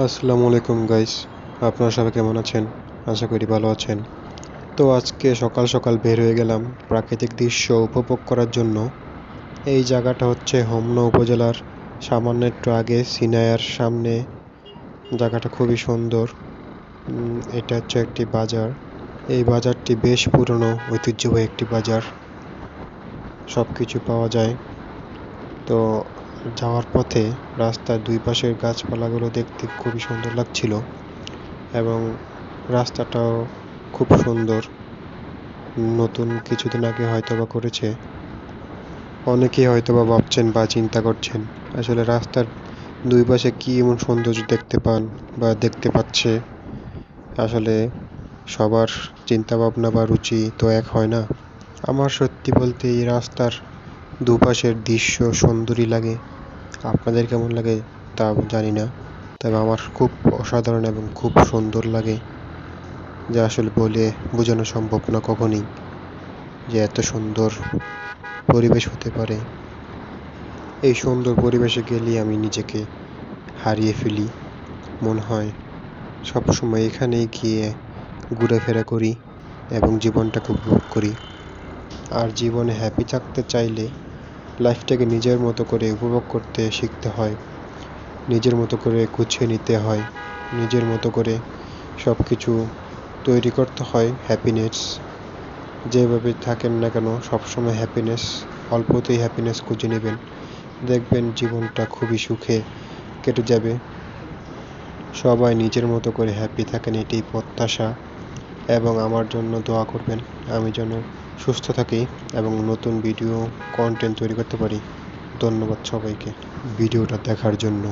আসসালামু আলাইকুম গাইস আপনারা সবাই কেমন আছেন? আশা করি ভালো আছেন। তো আজকে সকাল সকাল বের হয়ে গেলাম প্রাকৃতিক দৃশ্য উপভোগ করার জন্য। এই জায়গাটা হচ্ছে হোমনা উপজেলার সামান্য একটু আগে সিনায়ার সামনে। জায়গাটা খুবই সুন্দর। এটা হচ্ছে একটি বাজার। এই বাজারটি বেশ পুরনো, ঐতিহ্যবাহী একটি বাজার। সব কিছু পাওয়া যায়। তো যাওয়ার পথে রাস্তার দুই পাশের গাছপালাগুলো দেখতে খুবই সুন্দর লাগছিল এবং রাস্তাটাও খুব সুন্দর। নতুন কিছুদিন আগে হয়তোবা করেছে। অনেকেই হয়তোবা ভাবছেন বা চিন্তা করছেন, আসলে রাস্তার দুই পাশে কি এমন সৌন্দর্য দেখতে পান বা দেখতে পাচ্ছে? আসলে সবার চিন্তা ভাবনা বা রুচি তো এক হয় না। আমার সত্যি বলতে এই রাস্তার দুপাশের দৃশ্য সুন্দরই লাগে। আপনাদের কেমন লাগে তা জানি না, তবে আমার খুব অসাধারণ এবং খুব সুন্দর লাগে। যা আসলে বলে বোঝানো সম্ভব না কখনই যে এত সুন্দর পরিবেশ হতে পারে। এই সুন্দর পরিবেশে গেলে আমি নিজেকে হারিয়ে ফেলি। মনে হয় সবসময় এখানেই গিয়ে ঘোরাফেরা করি এবং জীবনটাকে উপভোগ করি। আর জীবনে হ্যাপি থাকতে চাইলে লাইফটাকে নিজের মতো করে উপভোগ করতে শিখতে হয়। নিজের মতো করে গুছিয়ে নিতে হয়। নিজের মতো করে সব কিছু তৈরি করতে হয় হ্যাপিনেস যেভাবে থাকেন না কেন, সবসময় হ্যাপিনেস অল্পতেই হ্যাপিনেস খুঁজে নেবেন। দেখবেন জীবনটা খুবই সুখে কেটে যাবে। সবাই নিজের মতো করে হ্যাপি থাকেন, এটাই প্রত্যাশা। এবং আমার জন্য দোয়া করবেন, আমি যেন সুস্থ থাকি এবং নতুন ভিডিও কন্টেন্ট তৈরি করতে পারি। ধন্যবাদ সবাইকে। ভিডিওটা দেখার জন্য।